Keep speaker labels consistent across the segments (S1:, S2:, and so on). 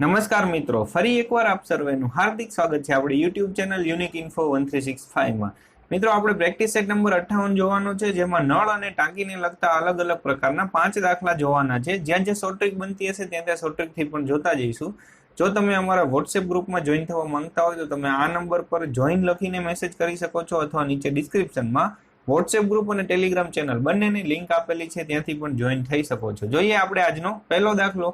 S1: નમસ્કાર મિત્રો, ફરી એકવાર આપ સર્વેનું હાર્દિક સ્વાગત છે આપણી YouTube channel unique info one three six ફાઈવમાં મિત્રો, આપણે પ્રેક્ટિસ સેટ નંબર અઠ્ઠાવન જોવાનો છે, જેમાં નળ અને ટાંકીને લગતા અલગ અલગ પ્રકારના પાંચ દાખલા જોવાના છે. જ્યાં જે શોર્ટ ટ્રિક બનતી હશે, ત્યાં ત્યાં શોર્ટ પણ જોતા જઈશું. જો તમે અમારા વોટ્સએપ ગ્રુપમાં જોઈન થવા માંગતા હોય, તો તમે આ નંબર પર જોઈન લખીને મેસેજ કરી શકો છો અથવા નીચે ડિસ્ક્રિપ્શનમાં વોટ્સએપ ગ્રુપ અને ટેલિગ્રામ ચેનલ બંનેની લિંક આપેલી છે, ત્યાંથી પણ જોઈન થઈ શકો છો. જોઈએ આપણે આજનો પહેલો દાખલો.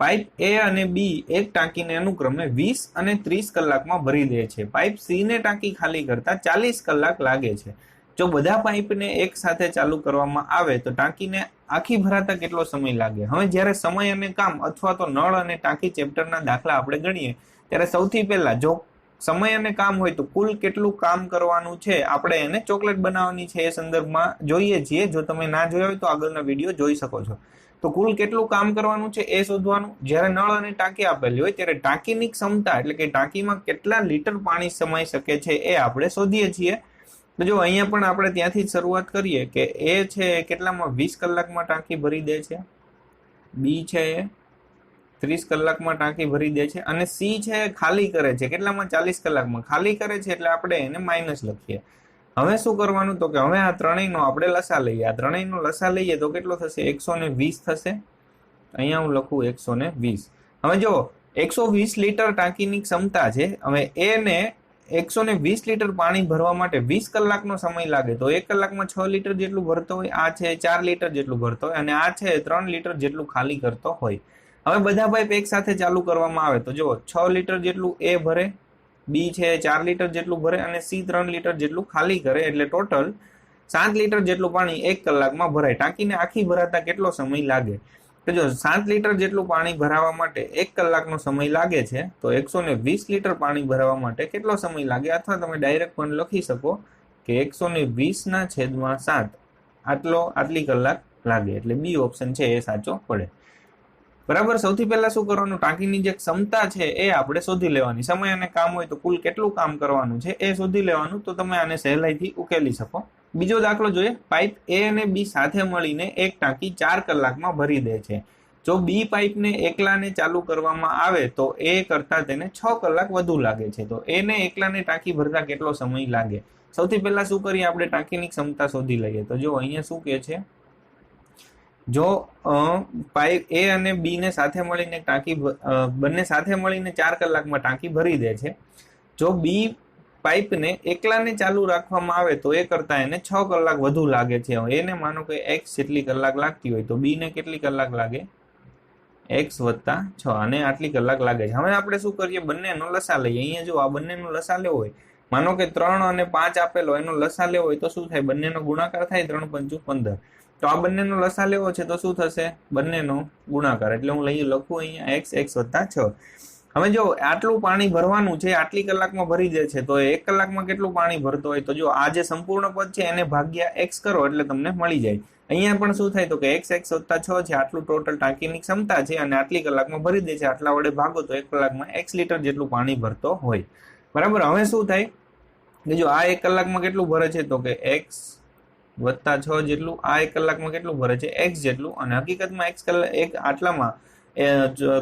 S1: પાઇપ એ અને બી એક ટાંકીને અનુક્રમે વીસ અને ત્રીસ કલાકમાં ભરી દે છે. પાઇપ સી ને ટાંકી ખાલી કરતા ચાલીસ કલાક લાગે છે. જો બધા પાઇપને એક સાથે ચાલુ કરવામાં આવે તો ટાંકીને આખી ભરાતા કેટલો સમય લાગે? હવે જ્યારે સમય અને કામ અથવા તો નળ અને ટાંકી ચેપ્ટરના દાખલા આપણે ગણીએ, ત્યારે સૌથી પહેલા જો સમય અને કામ હોય તો કુલ કેટલું કામ કરવાનું છે આપણે એને ચોકલેટ બનાવવાની છે એ સંદર્ભમાં જોઈએ છીએ. જો તમે ના જોયા હોય તો આગળના વીડિયો જોઈ શકો છો. તો કુલ કેટલું કામ કરવાનું છે એ શોધવાનું? જ્યારે નળ અને ટાંકી આપેલી હોય ત્યારે ટાંકીની ક્ષમતા એટલે કે ટાંકીમાં કેટલા લીટર પાણી સમાઈ શકે છે એ આપણે શોધીએ છીએ. તો જો અહીંયા પણ આપણે ત્યાંથી જ શરૂઆત કરીએ કે એ છે કેટલામાં વીસ કલાકમાં ટાંકી ભરી દે છે? બી છે એ ત્રીસ કલાકમાં ટાંકી ભરી દે છે. અને સી છે ખાલી કરે છે. કેટલામાં? ચાલીસ કલાકમાં. ખાલી કરે છે એટલે આપણે એને માઇનસ લખીએ. હવે શું કરવાનું? તો કે હવે આ ત્રણેયનો આપણે લસા લઈએ. આ ત્રણેયનો લસા લઈએ તો કેટલો થશે? એકસો ને વીસ થશે. અહીંયા હું લખું એકસો ને વીસ. હવે જો એકસો વીસ લીટર ટાંકીની ક્ષમતા છે. હવે એને એકસો ને વીસ લીટર પાણી ભરવા માટે વીસ કલાકનો સમય લાગે. તો એક કલાકમાં છ લીટર જેટલું ભરતો હોય, આ છે ચાર લીટર જેટલું ભરતો હોય, અને આ છે ત્રણ લીટર જેટલું ખાલી કરતો હોય. હવે બધા પાઇપ એક સાથે ચાલુ કરવામાં આવે. તો જો છ લીટર જેટલું એ ભરે બી છે, ચાર લીટર જેટલું ભરે અને સી ત્રણ લીટર જેટલું ખાલી કરે એટલે ટોટલ સાત લીટર જેટલું પાણી એક કલાકમાં ભરાય. ટાંકીને આખી ભરાતા કેટલો સમય લાગે? તો જો સાત લીટર જેટલું પાણી ભરાવા માટે એક કલાકનો સમય લાગે છે, તો એકસો ને વીસ લીટર પાણી ભરાવા માટે કેટલો સમય લાગે? અથવા તમે ડાયરેક્ટ પણ લખી શકો કે એકસો ને વીસના છેદમાં સાત આટલો, આટલી કલાક લાગે. એટલે બી ઓપ્શન છે એ સાચો પડે. બરાબર? સૌથી પહેલા શું કરવાનું? ટાંકીની જે ક્ષમતા છે એ આપણે શોધી લેવાની. સમય અને કામ હોય તો કુલ કેટલું કામ કરવાનું છે એ શોધી લેવાનું, તો તમે આને સહેલાઈથી ઉકેલી શકો. બીજો દાખલો જોઈએ. પાઇપ એ અને બી સાથે મળીને એક ટાંકી ચાર કલાકમાં ભરી દે છે. જો બી પાઇપને એકલાને ચાલુ કરવામાં આવે, તો એ કરતા તેને છ કલાક વધુ લાગે છે. તો એને એકલાને ટાંકી ભરતા કેટલો સમય લાગે? સૌથી પહેલા શું કરીએ? આપણે ટાંકીની ક્ષમતા શોધી લઈએ. તો જો અહીંયા શું કે છે? જો પાઇપ એ અને બી ને સાથે મળીને ટાંકી બંને સાથે મળીને ચાર કલાકમાં ટાંકી ભરી દે છે, જો બી પાઇપને એકલાને ચાલુ રાખવામાં આવે તો એ કરતાં એને છ કલાક વધુ લાગે છે. એને માનો કે એક્સ જેટલી કલાક લાગતી હોય તો બીને કેટલી કલાક લાગે? એક્સ વત્તા છ, અને આટલી કલાક લાગે છે. હવે આપણે શું કરીએ? બંનેનો લસા લઈએ. અહીંયા જો આ બંનેનો લસા લેવો હોય, માનો કે ત્રણ અને પાંચ આપેલો, એનો લસા લેવો હોય તો શું થાય? બંનેનો ગુણાકાર થાય ત્રણ પંચું પંદર. તો આ બંનેનો લસા લેવો છે તો શું થશે? બંનેનો ગુણાકાર. એટલે હું લઈ લખું અહીંયા એક્સ એક્સ વત્તા છ. હવે જો આટલું પાણી ભરવાનું છે, આટલી કલાકમાં ભરી દે છે, તો એક કલાકમાં કેટલું પાણી ભરતો હોય? તો જો આ જે સંપૂર્ણ પદ છે, એને ભાગ્યા એક્સ કરો એટલે તમને મળી જાય. અહીંયા પણ શું થાય તો કે એક્સ એક્સ વત્તા છ છે, આટલું ટોટલ ટાંકીની ક્ષમતા છે અને આટલી કલાકમાં ભરી દે છે, આટલા વડે ભાગો તો એક કલાકમાં એક્સ લીટર જેટલું પાણી ભરતો હોય. બરાબર? હવે શું થાય? જો આ એક કલાકમાં કેટલું ભરે છે તો કે એક્સ વત્તા છ જેટલું, આ એક કલાકમાં કેટલું ભરે છે? એક્સ જેટલું. અને હકીકતમાં એક્સ કલાક એક આટલામાં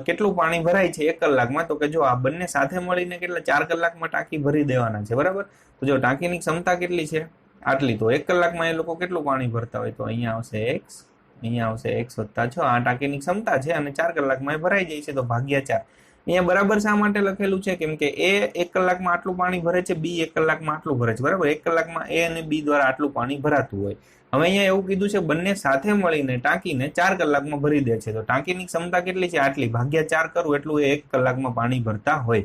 S1: કેટલું પાણી ભરાય છે એક કલાકમાં? તો કે જો આ બંને સાથે મળીને કેટલા, ચાર કલાકમાં ટાંકી ભરી દેવાના છે, બરાબર? તો જો ટાંકીની ક્ષમતા કેટલી છે? આટલી. તો એક કલાકમાં એ લોકો કેટલું પાણી ભરતા હોય? તો અહીંયા આવશે એક્સ અહીંયા આવશે એક્સ વત્તા છ. આ ટાંકીની ક્ષમતા છે અને ચાર કલાકમાં એ ભરાઈ જાય છે. તો ભાગ્યા ચાર. અહીંયા બરાબર શા માટે લખેલું છે? કેમ કે એ એક કલાકમાં આટલું પાણી ભરે છે, બી એક કલાકમાં આટલું ભરે છે. બરાબર? એક કલાકમાં એ અને બી દ્વારા આટલું પાણી ભરાતું હોય. હવે અહીંયા એવું કીધું છે, બંને સાથે મળીને ટાંકીને ચાર કલાકમાં ભરી દે છે. તો ટાંકીની ક્ષમતા કેટલી છે? આટલી. ભાગ્યા ચાર કરું એટલું એ એક કલાકમાં પાણી ભરતા હોય.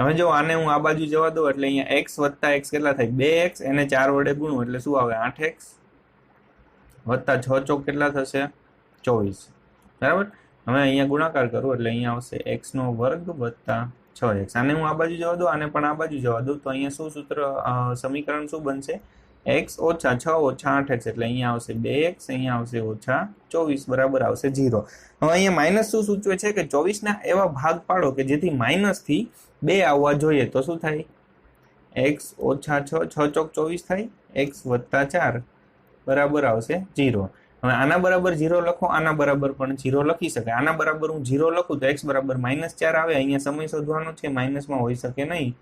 S1: હવે જો આને હું આ બાજુ જવા દઉં, એટલે અહીંયા એક્સ વત્તા એક્સ કેટલા થાય? બે એક્સ એને ચાર વડે ગુણું, એટલે શું આવે? આઠ એક્સ વત્તા છ ચોક કેટલા થશે? ચોવીસ. બરાબર? હવે અહીંયા ગુણાકાર કરું એટલે અહીંયા આવશે એક્સ નો વર્ગ વત્તા છ એક્સ આને હું આ બાજુ જવા દઉં, આને પણ આ બાજુ જવા દઉં. તો અહીંયા શું સૂત્ર સમીકરણ શું બનશે? એક્સ ઓછા છ ઓછા આઠ એક્સ એટલે અહીંયા આવશે બે એક્સ અહીંયા આવશે ઓછા ચોવીસ. બરાબર આવશે જીરો હવે અહીંયા માઇનસ શું સૂચવે છે કે ચોવીસના એવા ભાગ પાડો કે જેથી માઇનસથી બે આવવા જોઈએ. તો શું થાય? એક્સ ઓછા છ છ ચોક ચોવીસ થાય. એક્સ વત્તા ચાર. બરાબર આવશે જીરો હવે આના બરાબર ઝીરો લખો, આના બરાબર પણ ઝીરો લખી શકાય. આના બરાબર હું ઝીરો લખું તો એક્સ બરાબર માઇનસ ચાર આવે, અહીંયા સમય શોધવાનો છે માઇનસમાં હોઈ શકે નહીં.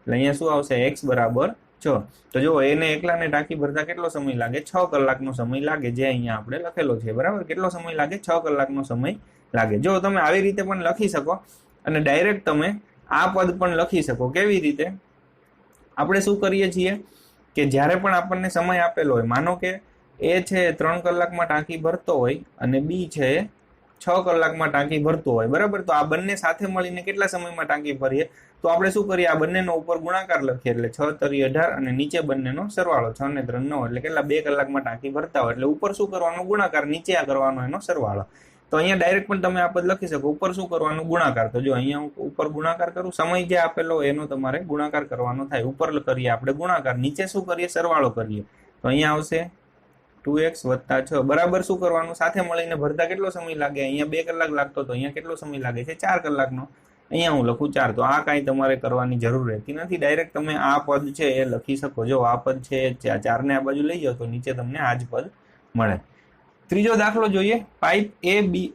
S1: એટલે અહીંયા શું આવશે? એક્સ બરાબર છ. તો જો એને એકલાને ટાંકી ભરતા કેટલો સમય લાગે? છ કલાકનો સમય લાગે, જે અહીંયા આપણે લખેલો છે. બરાબર? કેટલો સમય લાગે? છ કલાકનો સમય લાગે. જો તમે આવી રીતે પણ લખી શકો અને ડાયરેક્ટ તમે આ પદ પણ લખી શકો. કેવી રીતે? આપણે શું કરીએ છીએ? કે જ્યારે પણ આપણને સમય આપેલો હોય, માનો કે એ છે ત્રણ કલાકમાં ટાંકી ભરતો હોય અને બી છે છ કલાકમાં ટાંકી ભરતો હોય. બરાબર? તો આ બંને સાથે મળીને કેટલા સમયમાં ટાંકી ભરીએ? તો આપણે શું કરીએ? આ બંનેનો ઉપર ગુણાકાર લખીએ એટલે છ તરી અઢાર અને નીચે બંનેનો સરવાળો, છ ને ત્રણ નવ એટલે કેટલા? બે કલાકમાં ટાંકી ભરતા હોય. એટલે ઉપર શું કરવાનો? ગુણાકાર. નીચે આ કરવાનો એનો સરવાળો. તો અહીંયા ડાયરેક્ટ પણ તમે આ પદ લખી શકો. ઉપર શું કરવાનું? ગુણાકાર. તો જો અહીંયા હું ઉપર ગુણાકાર કરું, સમય જે આપેલો એનો તમારે ગુણાકાર કરવાનો થાય. ઉપર કરીએ આપણે ગુણાકાર. નીચે શું કરીએ? સરવાળો કરીએ. તો અહીંયા આવશે ટુ એક્સ વત્તા છ. બરાબર શું કરવાનું? સાથે મળીને ભરતા કેટલો સમય લાગે? અહીંયા બે કલાક લાગતો તો અહીંયા કેટલો સમય લાગે છે? ચાર કલાકનો. અહીંયા હું લખું ચાર. તો આ કાંઈ તમારે કરવાની જરૂર રહેતી નથી. ડાયરેક્ટ તમે આ પદ છે એ લખી શકો જો આ પદ છે ચારને આ બાજુ લઈ જાઓ તો નીચે તમને આ જ પદ મળે. ત્રીજો દાખલો જોઈએ. પાઇપ એ, બી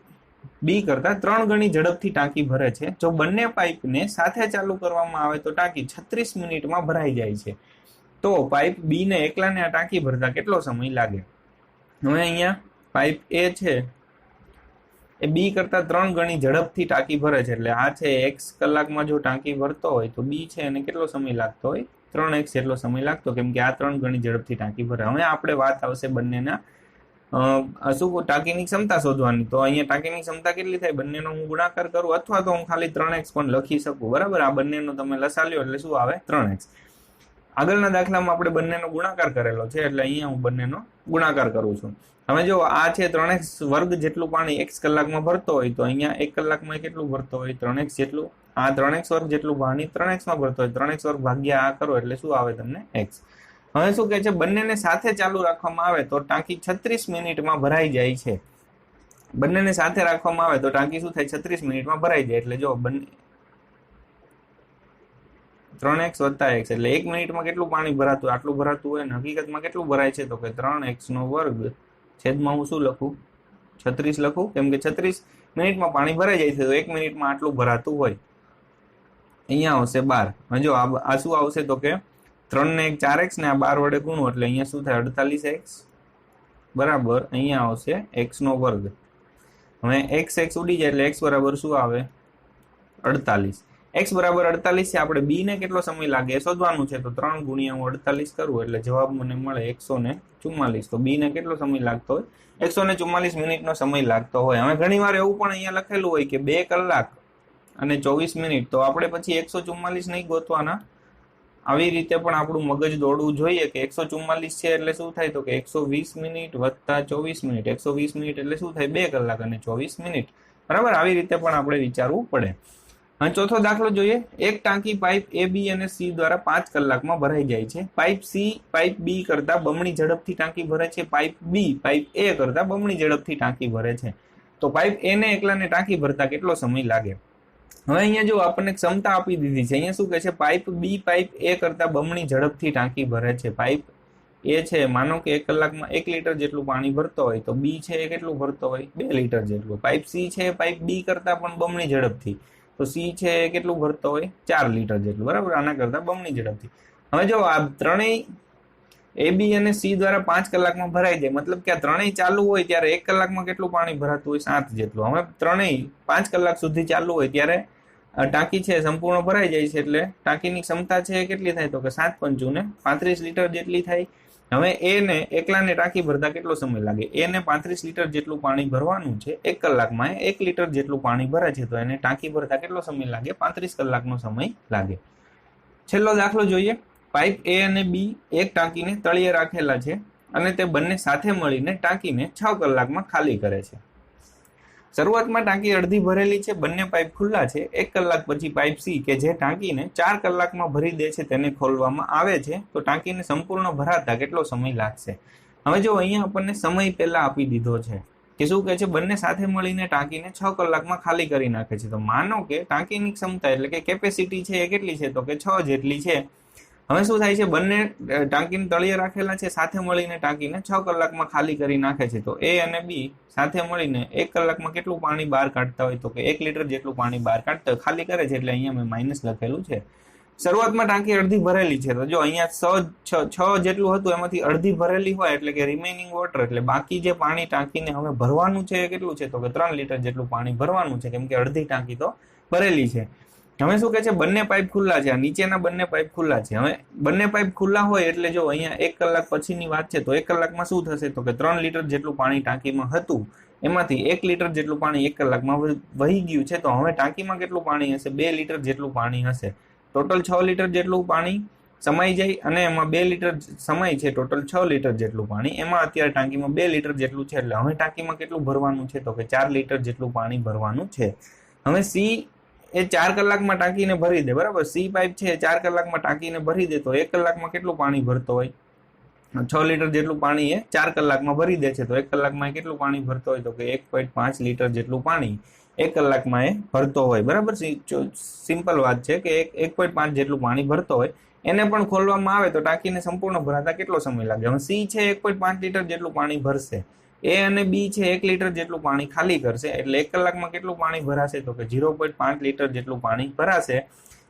S1: બી કરતા ત્રણ ગણી ઝડપથી ટાંકી ભરે છે. જો બંને પાઇપને સાથે ચાલુ કરવામાં આવે તો ટાંકી છત્રીસ મિનિટમાં ભરાઈ જાય છે. તો પાઇપ બી ને એકલાને આ ટાંકી ભરતા કેટલો સમય લાગે? હવે અહીંયા પાઇપ એ છે. એ બી કરતા ત્રણ ગણી ઝડપથી ટાંકી ભરે છે. એટલે આ છે એક્સ કલાકમાં જો ટાંકી ભરતો હોય તો બી છે એને કેટલો સમય લાગતો હોય? ત્રણ એક્સ જેટલો સમય લાગતો, કેમ કે આ ત્રણ ગણી ઝડપથી ટાંકી ભરે. હવે આપણે વાત આવશે બંનેના શું ટાંકીની ક્ષમતા શોધવાની. તો અહીંયા ટાંકીની ક્ષમતા કેટલી થાય? બંનેનો હું ગુણાકાર કરું, અથવા તો હું ખાલી ત્રણ એક્સ પણ લખી શકું. બરાબર? આ બંનેનો તમે લસાલ્યો એટલે શું આવે? ત્રણ એક્સ આગળના દાખલામાં આપણે બંનેનો ગુણાકાર કરેલો છે, એટલે અહીંયા હું બંનેનો ગુણાકાર કરું છું. હવે જો આ છે ત્રણ એક્સ વર્ગ જેટલું પાણી એક્સ કલાકમાં ભરતો હોય, તો અહીંયા એક કલાકમાં કેટલું ભરતો હોય? ત્રણ એક્સ જેટલું. આ ત્રણ એક્સ વર્ગ જેટલું પાણી ત્રણ એક્સમાં ભરતો હોય. ત્રણ એક્સ વર્ગ ભાગ્યા આ કરો, એટલે શું આવે તમને? એક્સ. હવે શું કહે છે? બંનેને સાથે ચાલુ રાખવામાં આવે તો ટાંકી છત્રીસ મિનિટમાં ભરાઈ જાય છે. બંનેને સાથે રાખવામાં આવે તો ટાંકી શું થાય? છત્રીસ મિનિટમાં ભરાઈ જાય. એટલે જો બંને ત્રણ એક્સ વત્તા એક્સ એટલે એક મિનિટમાં કેટલું પાણી ભરાતું, આટલું ભરાતું હોય ને, હકીકતમાં કેટલું ભરાય છે? તો કે ત્રણ એક્સ નો વર્ગ છેદમાં હું શું લખું? છત્રીસ લખું? કેમ કે છત્રીસ મિનિટમાં પાણી ભરાઈ જાય છે, તો એક મિનિટમાં આટલું ભરાતું હોય. અહીંયા આવશે બાર. જો આ શું આવશે? તો કે ત્રણ ને એક ચાર એક્સ ને આ બાર વડે ગુણો, એટલે અહીંયા શું થાય? અડતાલીસ એક્સ. બરાબર. અહીંયા આવશે એક્સ નો વર્ગ. હવે એક્સ એક્સ ઉડી જાય એટલે એક્સ બરાબર શું આવે? અડતાલીસ. એક્સ બરાબર અડતાલીસ છે. આપણે બી ને કેટલો સમય લાગે? એ શોધવાનું છે. તો ત્રણ ગુણ્યા હું અડતાલીસ કરું એટલે જવાબ મને મળે એકસો ને ચુમ્માલીસ. તો બી ને કેટલો સમય લાગતો હોય? એકસો ને ચુમ્માલીસ મિનિટનો સમય લાગતો હોય. હવે ઘણી વાર એવું પણ અહીંયા લખેલું હોય કે બે કલાક અને ચોવીસ મિનિટ. તો આપણે પછી એકસો ચુમ્માલીસ નહીં ગોતવાના. આવી રીતે પણ આપણું મગજ દોડવું જોઈએ કે એકસો ચુમ્માલીસ છે એટલે શું થાય? તો કે એકસો વીસ મિનિટ વત્તા ચોવીસ મિનિટ. એકસો વીસ મિનિટ એટલે શું થાય? બે કલાક અને ચોવીસ મિનિટ. બરાબર? આવી રીતે પણ આપણે વિચારવું પડે. અને ચોથો દાખલો જોઈએ. એક ટાંકી પાઇપ એ બી અને સી દ્વારા પાંચ કલાકમાં ભરાઈ જાય છે. પાઇપ સી પાઇપ બી કરતા બમણી ઝડપથી ટાંકી ભરે છે. પાઇપ બી પાઇપ એ કરતા બમણી ઝડપથી ટાંકી ભરે છે. તો પાઇપ એ ને એકલાને ટાંકી ભરતા કેટલો સમય લાગે? હવે અહીંયા જો આપણને ક્ષમતા આપી દીધી છે, અહીંયા શું કહે છે? પાઇપ બી પાઇપ એ કરતા બમણી ઝડપથી ટાંકી ભરે છે. પાઇપ એ છે, માનો કે એક કલાકમાં એક લીટર જેટલું પાણી ભરતો હોય, તો બી છે એ કેટલું ભરતો હોય? બે લીટર જેટલું. પાઇપ સી છે, પાઇપ બી કરતા પણ બમણી ઝડપથી. તો સી છે કેટલું ભરતો હોય? ચાર લીટર જેટલું, બરાબર? આના કરતા બમણી ઝડપથી. હવે જો આ ત્રણેય એ બી અને સી દ્વારા પાંચ કલાકમાં ભરાઈ જાય, મતલબ કે આ ત્રણેય ચાલુ હોય ત્યારે એક કલાકમાં કેટલું પાણી ભરાતું હોય? સાત જેટલું. હવે ત્રણેય પાંચ કલાક સુધી ચાલુ હોય ત્યારે ટાંકી છે સંપૂર્ણ ભરાઈ જાય છે એટલે ટાંકીની ક્ષમતા છે કેટલી થાય? તો કે સાત પંચું ને પાંત્રીસ લીટર જેટલી થાય. હવે એને એકલાને ટાંકી ભરતા કેટલો સમય લાગે? એને પાંત્રીસ લીટર જેટલું પાણી ભરવાનું છે, એક કલાકમાં એક લીટર જેટલું પાણી ભરે છે, તો એને ટાંકી ભરતા કેટલો સમય લાગે? પાંત્રીસ કલાકનો સમય લાગે. છેલ્લો દાખલો જોઈએ. પાઇપ એ અને બી એક ટાંકીને તળિયે રાખેલા છે અને તે બંને સાથે મળીને ટાંકીને છ કલાકમાં ખાલી કરે છે. શરૂઆતમાં ટાંકી અડધી ભરેલી છે, બંને પાઇપ ખુલ્લા છે. એક કલાક પછી પાઇપ સી કે જે ટાંકીને ચાર કલાકમાં ભરી દે છે તેને ખોલવામાં આવે છે. તો ટાંકીને સંપૂર્ણ ભરાતા કેટલો સમય લાગશે? હવે જો અહીંયા આપણને સમય પહેલા આપી દીધો છે, કે શું કહે છે? બંને સાથે મળીને ટાંકીને છ કલાકમાં ખાલી કરી નાખે છે. તો માનો કે ટાંકીની ક્ષમતા એટલે કે કેપેસિટી છે એ કેટલી છે? તો કે છ જેટલી છે. હવે શું થાય છે? બંને ટાંકીને તળિયે રાખેલા છે, સાથે મળીને ટાંકીને છ કલાકમાં ખાલી કરી નાખે છે. તો એ અને બી સાથે મળીને એક કલાકમાં કેટલું પાણી બહાર કાઢતા હોય? તો કે એક લીટર જેટલું પાણી બહાર કાઢતા હોય. ખાલી કરે છે એટલે અહીંયા મેં માઇનસ લખેલું છે. શરૂઆતમાં ટાંકી અડધી ભરેલી છે. તો જો અહીંયા છ છ જેટલું હતું, એમાંથી અડધી ભરેલી હોય એટલે કે રિમેનિંગ વોટર એટલે બાકી જે પાણી ટાંકીને હવે ભરવાનું છે એ કેટલું છે? તો કે ત્રણ લીટર જેટલું પાણી ભરવાનું છે. કેમ કે અડધી ટાંકી તો ભરેલી છે. હવે શું કહે છે? બંને પાઇપ ખુલ્લા છે. આ નીચેના બંને પાઇપ ખુલ્લા છે. હવે બંને પાઇપ ખુલ્લા હોય એટલે જો અહીંયા એક કલાક પછીની વાત છે, તો એક કલાકમાં શું થશે? તો કે ત્રણ લીટર જેટલું પાણી ટાંકીમાં હતું, એમાંથી એક લીટર જેટલું પાણી એક કલાકમાં વહી ગયું છે. તો હવે ટાંકીમાં કેટલું પાણી હશે? બે લીટર જેટલું પાણી હશે. ટોટલ છ લીટર જેટલું પાણી સમાઈ જાય અને એમાં બે લીટર સમાય છે. ટોટલ છ લીટર જેટલું પાણી. એમાં અત્યારે ટાંકીમાં બે લીટર જેટલું છે. એટલે હવે ટાંકીમાં કેટલું ભરવાનું છે? તો કે ચાર લીટર જેટલું પાણી ભરવાનું છે. હવે સી એ ચાર કલાકમાં ટાંકીને ભરી દે, બરાબર? સી પાઇપ છે એ ચાર કલાકમાં ટાંકીને ભરી દે તો એક કલાકમાં કેટલું પાણી ભરતો હોય? છ લીટર જેટલું પાણી એ ચાર કલાકમાં ભરી દે છે તો એક કલાકમાં એ કેટલું પાણી ભરતો હોય? તો કે એક પોઈન્ટ પાંચ લીટર જેટલું પાણી એક કલાકમાં એ ભરતો હોય, બરાબર? સિમ્પલ વાત છે કે એક એક પોઈન્ટ પાંચ જેટલું પાણી ભરતો હોય, એને પણ ખોલવામાં આવે તો ટાંકીને સંપૂર્ણ ભરાતા કેટલો સમય લાગે? હવે સી છે એક પોઈન્ટ પાંચ લીટર જેટલું પાણી ભરશે. એ અને બી છે એક લીટર જેટલું પાણી ખાલી કરશે. એટલે એક કલાકમાં કેટલું પાણી ભરાશે? તો કે ઝીરો પોઈન્ટ પાંચ લીટર જેટલું પાણી ભરાશે.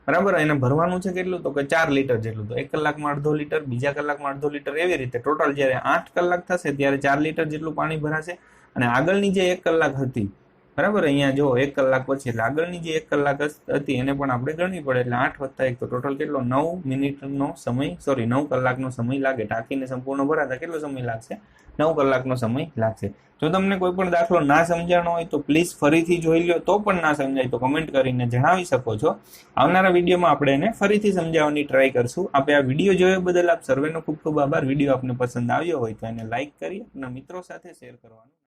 S1: બરાબર? એને ભરવાનું છે કેટલું? તો કે ચાર લીટર જેટલું. તો એક કલાકમાં અડધો લીટર, બીજા કલાકમાં અડધો લીટર એવી રીતે. ટોટલ જ્યારે આઠ કલાક થશે, ત્યારે ચાર લીટર જેટલું પાણી ભરાશે. અને આગળની જે એક કલાક હતી બરાબર? અહીંયા જો એક કલાક પછી, એટલે આગળની જે એક કલાક હતી, એને પણ આપણે ગણવી પડે. એટલે આઠ વત્તા એક તો ટોટલ કેટલો? નવ મિનિટનો સમય સોરી નવ કલાકનો સમય લાગે. ટાંકીને સંપૂર્ણ ભરાતા કેટલો સમય લાગશે? નવ કલાકનો સમય લાગશે. જો તમને કોઈ પણ દાખલો ના સમજાણો હોય, તો પ્લીઝ ફરીથી જોઈ લ્યો. તો પણ ના સમજાય, તો કમેન્ટ કરીને જણાવી શકો છો. આવનારા વિડીયોમાં આપણે એને ફરીથી સમજાવવાની ટ્રાય કરશું. આપણે આ વીડિયો જોયો બદલ આપ સર્વેનો ખૂબ ખૂબ આભાર. વીડિયો આપને પસંદ આવ્યો હોય તો એને લાઇક કરી અને મિત્રો સાથે શેર કરવાનું